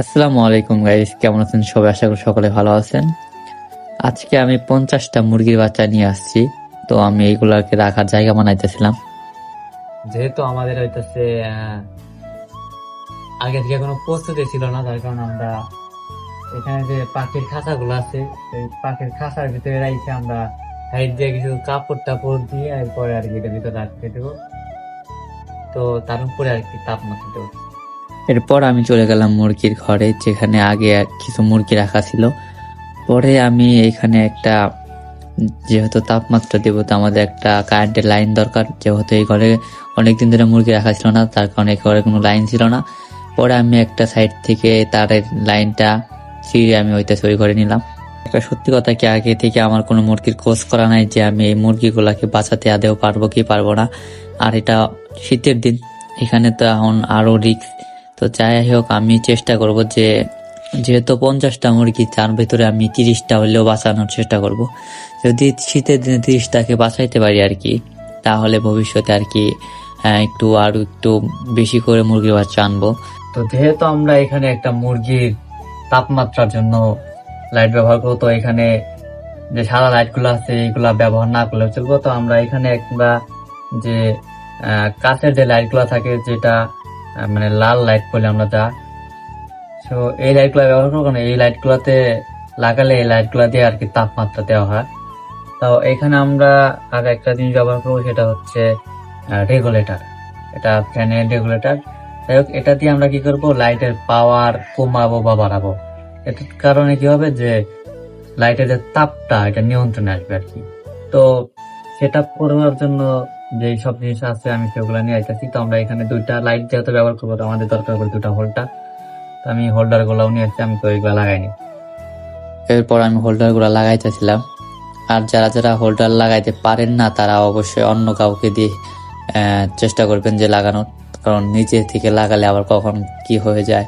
আসসালামু আলাইকুম গাইস কেমন আছেন সবাই? আশা করি সকলে ভালো আছেন। আজকে আমি পঞ্চাশটা মুরগির বাচ্চা নিয়ে আসছি। তো আমি এইগুলাকে রাখার জায়গা বানাইতেছিলাম। যেহেতু আমাদের হইতেছে আগে থেকে কোনো প্রস্তুতি ছিল না তার কারণে আমরা এখানে যে পাখির খাঁচাগুলো আছে, সেই পাখির খাঁচার ভিতরে রাখে আমরা সাইড দিয়ে কিছু কাপড় টাপড় দিয়ে এরপরে আর কি এটার ভিতরে রাখতে দেবো। তো তার উপরে আর কি তাপমাত্রা দেবো। এরপর আমি চলে গেলাম মুরগির ঘরে, যেখানে আগে কিছু মুরগি রাখা ছিল। পরে আমি এখানে একটা, যেহেতু তাপমাত্রা দেবো তো আমাদের একটা কারেন্টের লাইন দরকার। যেহেতু এই ঘরে অনেকদিন ধরে মুরগি রাখা ছিল না, তার কারণে ঘরে কোনো লাইন ছিল না। পরে আমি একটা সাইড থেকে তারের লাইনটা ছিঁড়ে আমি ওইটা ওই ঘরে নিলাম। একটা সত্যি কথা কি, আগে থেকে আমার কোনো মুরগির খোঁজ করা নাই যে আমি এই মুরগিগুলোকে বাঁচাতে আদেও পারব কি পারব না। আর এটা শীতের দিন, এখানে তো এখন আরও রিস্ক তো যাই হোক আমি চেষ্টা করব যে যেহেতু পঞ্চাশটা মুরগি, তার ভিতরে আমি তিরিশটা হলেও বাঁচানোর চেষ্টা করব। যদি শীতের দিনে তিরিশটাকে বাঁচাইতে পারি আর কি, তাহলে ভবিষ্যতে আর কি একটু আরও একটু বেশি করে মুরগির বাচ্চা আনব। তো যেহেতু আমরা এখানে একটা মুরগির তাপমাত্রার জন্য লাইট ব্যবহার করব, তো এখানে যে সাদা লাইটগুলো আছে এইগুলা ব্যবহার না করলে চলবো। তো আমরা এখানে একটা যে কাঁচের যে লাইটগুলা থাকে, যেটা মানে লাল লাইট বলে আমরা যা তো এই লাইটগুলা ব্যবহার করব না এই লাইট গুলাতে লাগালে এই লাইটগুলা দিয়ে আর কি তাপমাত্রা দেওয়া হয়। তো এখানে আমরা আর একটা জিনিস ব্যবহার করব, সেটা হচ্ছে রেগুলেটর এটা ফ্যানের রেগুলেটর যাই হোক, এটা দিয়ে আমরা কি করব? লাইটের পাওয়ার কমাবো বা বাড়াবো। এটার কারণে কি হবে যে লাইটের যে তাপটা, এটা নিয়ন্ত্রণে আসবে আর কি। তো, সেটা করার জন্য যে সব জিনিস আছে আমি সেগুলো নিয়ে আসতেছি তো আমরা এখানে দুইটা লাইট যেহেতু ব্যবহার করব আমাদের দরকার পড়ে দুটা হোল্ডার তো আমি হোল্ডার গুলাও নিয়ে আসছি, আমি তো ওইগুলো লাগাইনি এরপর আমি হোল্ডার হোল্ডারগুলো লাগাইতেছিলাম। আর যারা যারা হোল্ডার লাগাইতে পারেন না, তারা অবশ্যই অন্য কাউকে দিয়ে চেষ্টা করবেন যে লাগানোর। কারণ নিজে থেকে লাগালে আবার কখন কি হয়ে যায়,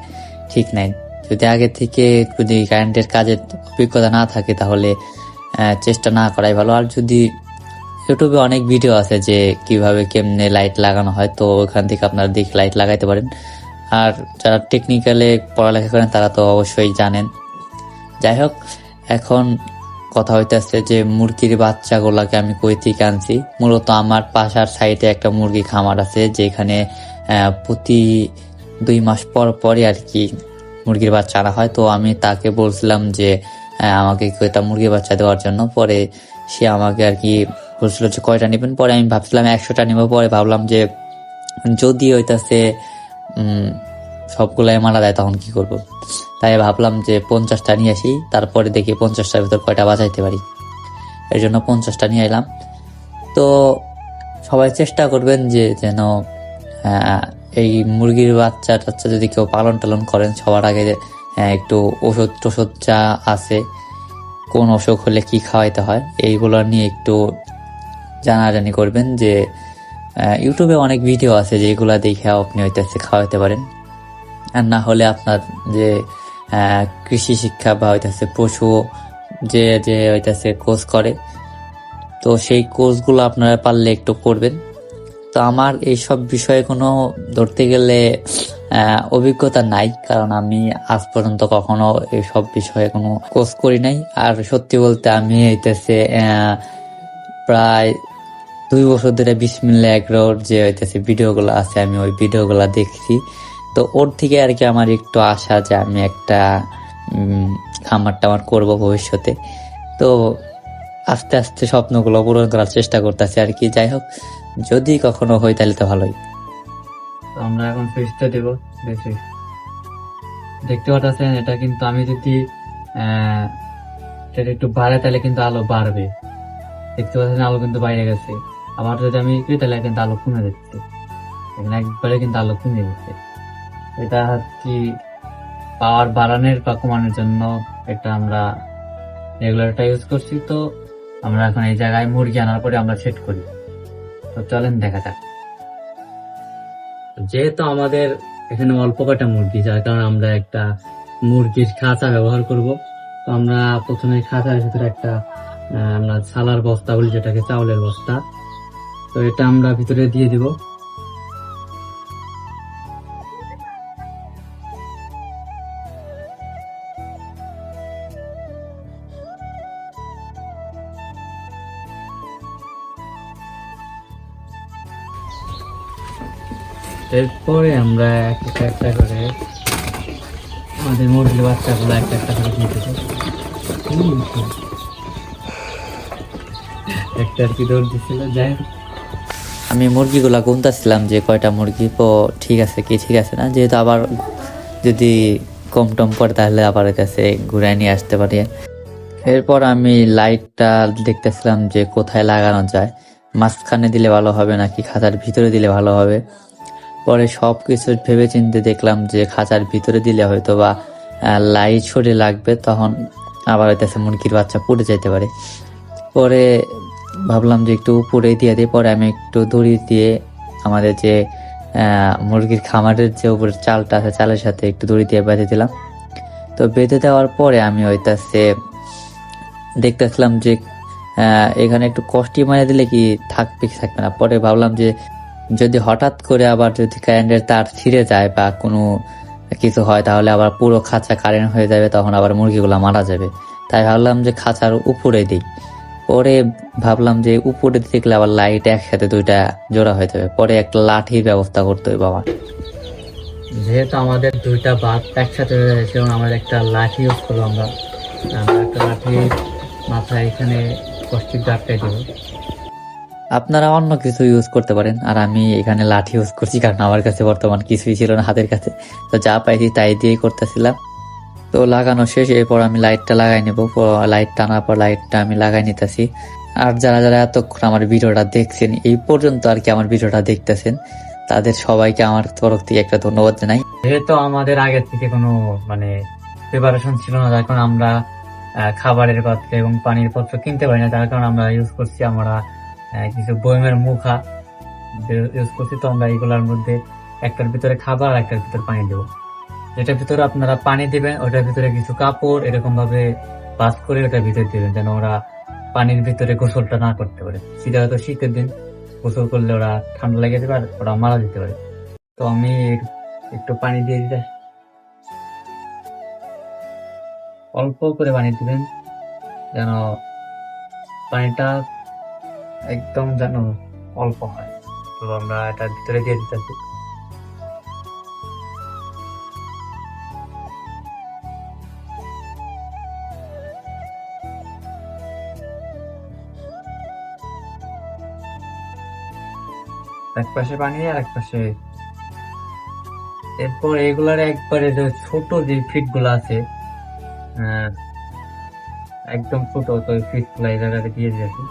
ঠিক নাই। যদি আগে থেকে যদি কারেন্টের কাজের অভিজ্ঞতা না থাকে, তাহলে চেষ্টা না করাই ভালো। আর যদি ইউটিউবে অনেক ভিডিও আছে যে কীভাবে কেমনে লাইট লাগানো হয়, তো ওখান থেকে আপনারা দেখে লাইট লাগাইতে পারেন। আর যারা টেকনিক্যালে পড়ালেখা করেন, তারা তো অবশ্যই জানেন। যাই হোক, এখন কথা হইতেছে যে মুরগির বাচ্চাগুলাকে আমি কই থেকে আনছি? মূলত আমার পাশার সাইডে একটা মুরগি খামার আছে, যেখানে প্রতি দুই মাস পর পরই আর কি মুরগির বাচ্চা আনা হয়। তো আমি তাকে বলছিলাম যে আমাকে কয়টা মুরগির বাচ্চা দেওয়ার জন্য। পরে সে আমাকে আর কি বলছিল যে কয়টা নেবেন? পরে আমি ভাবছিলাম একশোটা নেব। পরে ভাবলাম যে যদি হইতাছে সবগুলাই মারা দেয় তখন কি করব? তাই ভাবলাম যে পঞ্চাশটা নিয়ে আসি। তারপরে দেখি পঞ্চাশটার ভিতর কয়টা বাঁচাইতে পারি। এই জন্য পঞ্চাশটা নিয়ে এলাম। তো সবাই চেষ্টা করবেন যে যেন এই মুরগির বাচ্চা টাচ্চা যদি কেউ পালন টালন করেন সবার আগে আহ, একটু ওষুধ টষুধ যা আছে কোন অসুখ হলে কি খাওয়াইতে হয় এইগুলো নিয়ে একটু জানাজানি করবেন যে ইউটিউবে অনেক ভিডিও আছে যেগুলা দেখে আপনি হইতেছে খাওয়াইতে পারেন। আর না হলে আপনার যে কৃষি শিক্ষা বা হইতেছে পশু যে যে হইতেছে কোর্স করে, তো সেই কোর্সগুলো আপনারা পারলে একটু করবেন। তো আমার এইসব বিষয়ে কোনো ধরতে গেলে অভিজ্ঞতা নাই, কারণ আমি আজ পর্যন্ত কখনো এইসব বিষয়ে কোনো কোর্স করি নাই। আর সত্যি বলতে আমি হইতেছে প্রায় দুই বছর ধরে বিসমিল্লা এগ্রোর যে হইতেছে ভিডিওগুলো আছে, আমি ওই ভিডিওগুলো দেখছি। তো ওর থেকে আর কি আমার একটু আশা যে আমি একটা খামার টামার করব ভবিষ্যতে। তো আস্তে আস্তে স্বপ্নগুলো পূরণ করার চেষ্টা করতেছি আর কি। যাই হোক, যদি কখনো হয় তাহলে তো ভালোই। আমরা এখন সুইচটা দেবো, দেখি। দেখতে পাচ্ছেন এটা কিন্তু আমি যদি একটু বাড়ে তাহলে কিন্তু আলো বাড়বে। দেখতে পাচ্ছেন আলো কিন্তু বাইরে গেছে। আবার যদি আমি করি, তাহলে কিন্তু আলো কমে যাচ্ছে। এখানে একবারে কিন্তু আলো কমে যাচ্ছে। এটা হচ্ছে পাওয়ার বাড়ানোর বা কমানোর জন্য এটা আমরা রেগুলারটা ইউজ করছি। তো আমরা এখন এই জায়গায় মুরগি আনার পরে আমরা সেট করি। তো চলেন দেখা যাক। যেহেতু আমাদের এখানে অল্প কটা মুরগি, যার কারণে আমরা একটা মুরগির খাঁচা ব্যবহার করব। তো আমরা প্রথমে খাঁচার ভিতরে একটা আমরা ছালার বস্তা বলি যেটাকে, চাউলের বস্তা। তো এটা আমরা ভিতরে দিয়ে দিব। এরপরে আমরা একটা একটা করে আমাদের মুরগির বাচ্চাগুলো একটা একটা করে দিয়ে দেবো একটা আর কি দৌড় দিচ্ছিল যাই আমি মুরগিগুলা গুনতেছিলাম যে কয়টা মুরগি, তো ঠিক আছে কি ঠিক আছে না? যেহেতু আবার যদি কম টম করে তাহলে আবার কাছে ঘুরাই নিয়ে আসতে পারি। এরপর আমি লাইটটা দেখতেছিলাম যে কোথায় লাগানো যায়। মাঝখানে দিলে ভালো হবে নাকি খাঁচার ভিতরে দিলে ভালো হবে? পরে সব কিছু ভেবে চিন্তে দেখলাম যে খাঁচার ভিতরে দিলে হয়তো বা লাইট সরে লাগবে, তখন আবার হইতেছে মুরগির বাচ্চা পড়ে যেতে পারে। পরে ভাবলাম যে একটু উপরে দিয়ে দিই পরে আমি একটু দড়ি দিয়ে আমাদের যে মুরগির খামারের যে উপরে চালটা আছে, চালের সাথে একটু দড়ি দিয়ে বেঁধে দিলাম। তো বেঁধে দেওয়ার পরে আমি হইতাছে দেখতেছিলাম যে এখানে একটু কষ্টি মারে দিলে কি থাকবে কি থাকবে না? পরে ভাবলাম যে, যদি হঠাৎ করে আবার যদি কারেন্টের তার ছিঁড়ে যায় বা কোনো কিছু হয়, তাহলে আবার পুরো খাঁচা কারেন্ট হয়ে যাবে, তখন আবার মুরগিগুলো মারা যাবে। তাই ভাবলাম যে খাঁচার উপরে দিই। পরে ভাবলাম যে উপরে দেখলে আবার লাইট একসাথে দুইটা জোড়া হয়ে যাবে। পরে একটা লাঠির ব্যবস্থা করতে হবে বাবা যেহেতু আমাদের দুইটা বাদ একসাথে হয়ে এবং আমাদের একটা লাঠি ইউজ করব আমরা। আমরা একটা লাঠি মাথায় এখানে কষ্টির দাগটাই দেবো। আপনারা অন্য কিছু ইউজ করতে পারেন আর আমি এখানে লাঠি ইউজ করছি কারণ আমার কাছে বর্তমান কিছুই ছিল না হাতের কাছে। তো যা পাইছি তাই দিয়েই করতেছিলাম। তো লাগানো শেষ, এরপর আমি লাইটটা লাগাই নেব। লাইট টানার পর লাইটটা আমি লাগাই নিতেছি। আর যারা যারা এতক্ষণ আমার ভিডিওটা দেখছেন, এই পর্যন্ত আর কি আমার ভিডিওটা দেখতেছেন, তাদের সবাইকে আমার তরফ থেকে একটা ধন্যবাদ জানাই। যেহেতু আমাদের আগের থেকে কোনো মানে প্রিপারেশন ছিল না, যার কারণে আমরা খাবারের পাত্র এবং পানির পত্র কিনতে পারি না তার কারণে আমরা ইউজ করছি আমরা কিছু বয়মের মুখা ইউজ করছি। তো আমরা এগুলোর মধ্যে একটার ভিতরে খাবার আর একটার ভিতরে পানি দেবো। যেটার ভিতরে আপনারা পানি দিবেন, ওটার ভিতরে কিছু কাপড় এরকম ভাবে বাস করে ওটার ভিতরে দিবেন, যেন ওরা পানির ভিতরে গোসলটা না করতে পারে। শীতে হয়তো শীতের দিন, গোসল করলে ওরা ঠান্ডা লেগে যাবে আর ওরা মারা যেতে পারে। তো আমি একটু পানি দিয়ে দিতে। অল্প করে পানি দিবেন, যেন পানিটা একদম যেন অল্প হয়। তো আমরা এটার ভিতরে দিয়ে দিতেছি। এক পাশে পানি আর এক পাশে এরপর এগুলার একবারে যে ছোট যে ফিটগুলো আছে একদম ছোট, তো ফিটগুলা এই জায়গাতে দিয়ে দিয়েছি।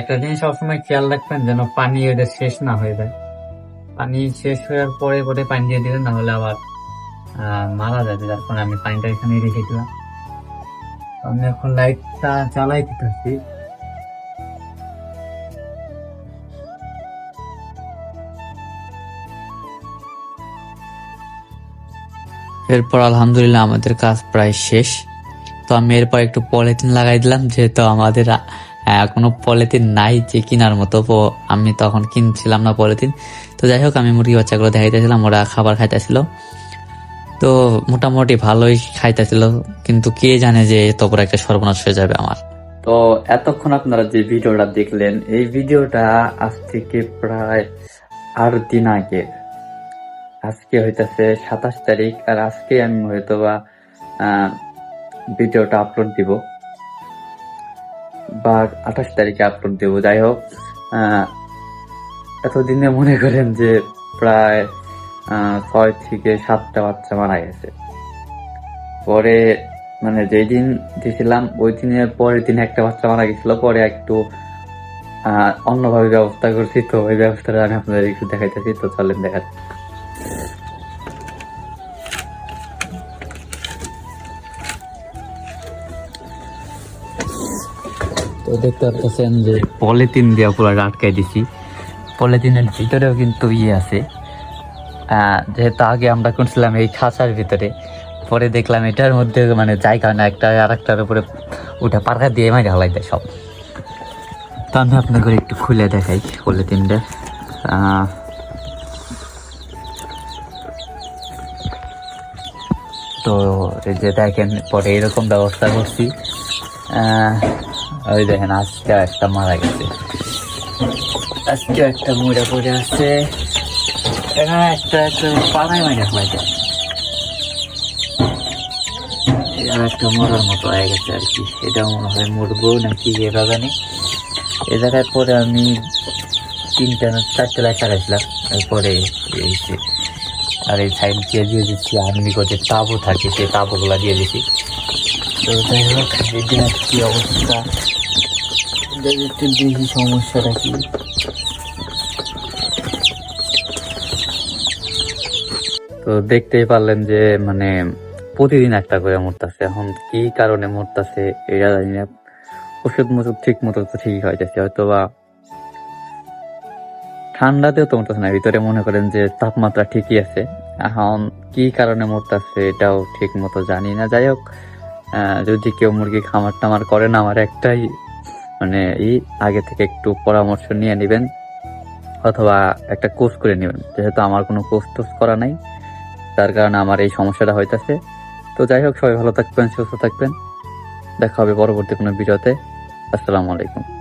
একটা জিনিস সবসময় খেয়াল রাখবেন যেন পানি ওদের শেষ না হয়ে যায়। পানি শেষ হওয়ার পরে পরে পানি দিয়ে দিবেন না হলে আবার মারা যাবে। যার কারণে আমি পানিটা এখানে রেখে দিলাম। আমি এখন লাইটটা চালাই দিতেছি। এরপর আলহামদুলিল্লাহ আমাদের কাজ প্রায় শেষ। তো আমি এরপর একটু পলিথিন লাগাই দিলাম, যেহেতু আমাদের কোনো পলিথিন নাই যে কেনার মতো। আমি তখন কিনছিলাম না পলিথিন। তো যাই হোক, আমি মুরগি বাচ্চাগুলো দেখাইতেছিলাম, ওরা খাবার খাইতেছিল। তো মোটামুটি ভালোই খাইতেছিল, কিন্তু কে জানে যে এত বড় একটা সর্বনাশ হয়ে যাবে আমার। তো এতক্ষণ আপনারা যে ভিডিওটা দেখলেন, এই ভিডিওটা আজ থেকে প্রায় আট দিন আগে। আজকে হইতেছে সাতাশ তারিখ, আর আজকে আমি হয়তো বা ভিডিওটা আপলোড দিব। বা আঠাশ তারিখে আপলোড দেব। যাই হোক এতদিনে মনে করেন যে প্রায় ছয় থেকে সাতটা বাচ্চা মারা গেছে। পরে মানে যেই দিন দিয়েছিলাম ওই দিনের পরের দিন একটা বাচ্চা মারা গেছিল। পরে একটু অন্যভাবে ব্যবস্থা করছি। তো ওই ব্যবস্থাটা আমি আপনাদের একটু দেখাইতেছি। তো চলেন দেখা তো দেখতে পাচ্ছেন যে পলিথিন দিয়ে পুরো আটকাই দিছি। পলিথিনের ভিতরেও কিন্তু ইয়ে আছে। যেহেতু আগে আমরা করছিলাম এই খাঁচার ভিতরে, পরে দেখলাম এটার মধ্যে মানে জায়গা না, একটা আর একটার উপরে উঠে পারকা দিয়ে মাইরে হালাই দেয় সব। তো আমি আপনাকে একটু খুলে দেখাই পলিথিনটা। তো এই যে দেখেন, পরে এরকম ব্যবস্থা করছি। ওই দেখেন, আজকে একটা মারা গেছে। আজকে একটা মরে পড়ে আছে। এখানে একটা একটা পাড়ায় মাইরে আর একটা মরার মতো হয়ে গেছে আর কি। এটা মনে হয় মরবো নাকি এটা জানি। এ জায়গায় পরে আমি তিনটা না চারটে লাখ টাকাইছিলাম এরপরে আর এই সাইড দিয়ে দিয়ে দিচ্ছি আর্মি যে তাবু থাকে সেই তাবুগুলা দিয়ে দিচ্ছি তো যাই হোক অবস্থা সমস্যাটা কি তো দেখতেই পারলেন যে মানে প্রতিদিন একটা করে মরতেছে। এখন কি কারণে মরতেছে এটা জানি না। ওষুধ মষুধ ঠিক মতো তো ঠিকই হয়ে যাচ্ছে। হয়তো বা ঠান্ডাতেও তো মরতেছে না। ভিতরে মনে করেন যে, তাপমাত্রা ঠিকই আছে। এখন কি কারণে মরতেছে, এটাও ঠিক মতো জানি না। যাই হোক যদি কেউ মুরগি খামার টামার করেন আমার একটাই মানে ই, আগে থেকে একটু পরামর্শ নিয়ে নেবেন অথবা একটা কোর্স করে নেবেন। যেহেতু আমার কোনো কোর্স টোর্স করা নাই, তার কারণে আমার এই সমস্যাটা হইতেছে। তো যাই হোক, সবাই ভালো থাকবেন, সুস্থ থাকবেন। দেখা হবে পরবর্তী কোনো ভিডিওতে। আসসালামু আলাইকুম।